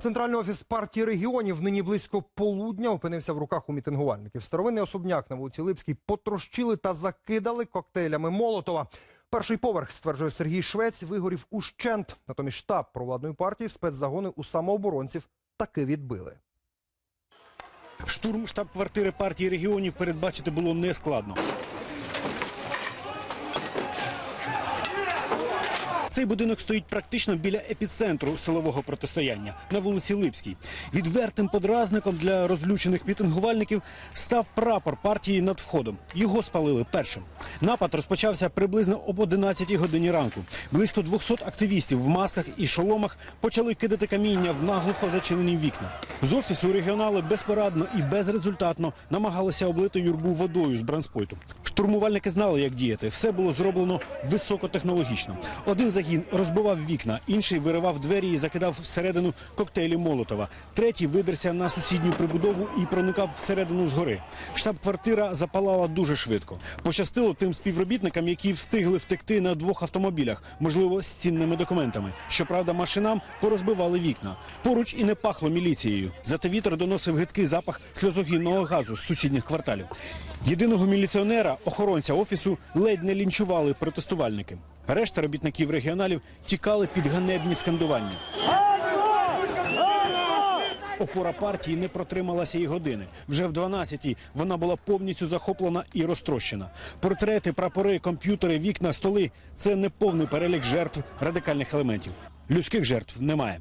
Центральний офіс партії регіонів нині близько полудня опинився в руках у мітингувальників. Старовинний особняк на вулиці Липській потрощили та закидали коктейлями Молотова. Перший поверх, стверджує Сергій Швець, вигорів ущент. Натомість штаб провладної партії спецзагони у самооборонців таки відбили. Штурм штаб-квартири партії регіонів передбачити було нескладно. Цей будинок стоїть практично біля епіцентру силового протистояння на вулиці Липській. Відвертим подразником для розлючених мітингувальників став прапор партії над входом. Його спалили першим. Напад розпочався приблизно об 11 годині ранку. Близько 200 активістів в масках і шоломах почали кидати каміння в наглухо зачинені вікна. З офісу регіонали безпорадно і безрезультатно намагалися облити юрбу водою з бранспойту. Штурмувальники знали, як діяти. Все було зроблено високотехнологічно. Один загін розбивав вікна, інший виривав двері і закидав всередину коктейлі Молотова. Третій видерся на сусідню прибудову і проникав всередину згори. Штаб-квартира запалала дуже швидко. Пощастило тим співробітникам, які встигли втекти на двох автомобілях, можливо, з цінними документами. Щоправда, машинам порозбивали вікна. Поруч і не пахло міліцією. Зате вітер доносив гидкий запах сльозогінного газу з сусідніх кварталів. Єдиного міліціонера, охоронця офісу, ледь не лінчували протестувальники. Решта робітників регіоналів тікали під ганебні скандування. Опора партії не протрималася і години. Вже в 12-й вона була повністю захоплена і розтрощена. Портрети, прапори, комп'ютери, вікна, столи це не повний перелік жертв радикальних елементів. Людських жертв немає.